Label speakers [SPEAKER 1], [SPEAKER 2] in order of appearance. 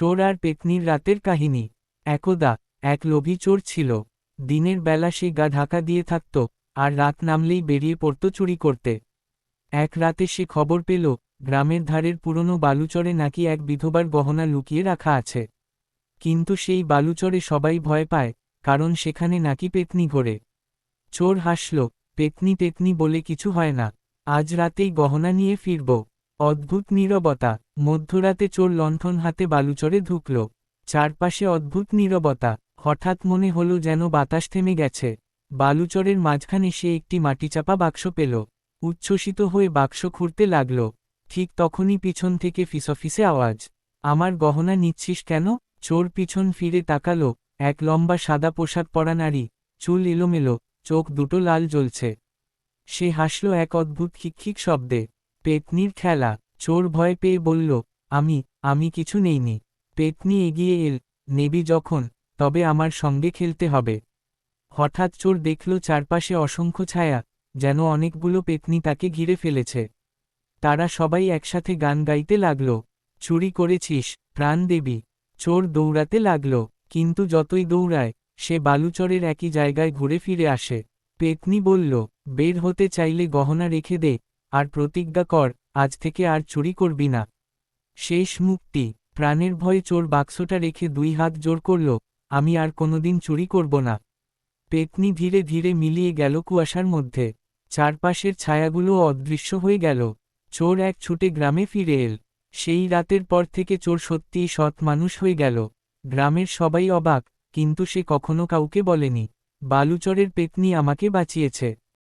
[SPEAKER 1] চোর আর পেতনির রাতের কাহিনী। একদা, এক লোভী চোর ছিল। দিনের বেলা সে গা ঢাকা দিয়ে থাকত, আর রাত নামলেই বেরিয়ে পড়ত চুরি করতে। এক রাতে সে খবর পেল, গ্রামের ধারের পুরনো বালুচরে নাকি এক বিধবার গহনা লুকিয়ে রাখা আছে। কিন্তু সেই বালুচরে সবাই ভয় পায়, কারণ সেখানে নাকি পেতনি ঘোরে। চোর হাসল, পেতনি পেতনি বলে কিছু হয় না, আজ রাতেই গহনা নিয়ে ফিরব। অদ্ভুত নীরবতা। মধ্যরাতে চোর লণ্ঠন হাতে বালুচরে ঢুকল। চারপাশে অদ্ভুত নীরবতা। হঠাৎ মনে হলো যেন বাতাস থেমে গেছে। বালুচরের মাঝখানে সে একটি মাটিচাপা বাক্স পেল। উচ্ছ্বসিত হয়ে বাক্স খুঁড়তে লাগল। ঠিক তখনই পিছন থেকে ফিসফিসে আওয়াজ। আমার গহনা নিচ্ছিস কেন? চোর পিছন ফিরে তাকালো। এক লম্বা সাদা পোশাক পরা নারী। চুল এলোমেলো। চোখ দুটো লাল জ্বলছে। সে হাসল এক অদ্ভুত খিকখিক শব্দে। পেতনির খেলা। চোর ভয় পেয়ে বলল, আমি আমি কিছু নেইনি। পেতনি এগিয়ে এল, নেবি যখন, তবে আমার সঙ্গে খেলতে হবে। হঠাৎ চোর দেখল চারপাশে অসংখ্য ছায়া, যেন অনেকগুলো পেতনি তাকে ঘিরে ফেলেছে। তারা সবাই একসাথে গান গাইতে লাগল, চুরি করেছিস, প্রাণ দেবী। চোর দৌড়াতে লাগল, কিন্তু যতই দৌড়ায়, সে বালুচরের একই জায়গায় ঘুরে ফিরে আসে। পেতনি বলল, বের হতে চাইলে গহনা রেখে দে আর প্রতিজ্ঞা কর, আজ থেকে আর চুরি করবি না। শেষ মুক্তি। প্রাণের ভয়ে চোর বাক্সটা রেখে দুই হাত জোর করল, আমি আর কোনোদিন চুরি করব না। পেতনি ধীরে ধীরে মিলিয়ে গেল কুয়াশার মধ্যে। চারপাশের ছায়াগুলো অদৃশ্য হয়ে গেল। চোর এক ছুটে গ্রামে ফিরে এল। সেই রাতের পর থেকে চোর সত্যিই সৎ মানুষ হয়ে গেল। গ্রামের সবাই অবাক, কিন্তু সে কখনো কাউকে বলেনি। বালুচরের পেতনি আমাকে বাঁচিয়েছে।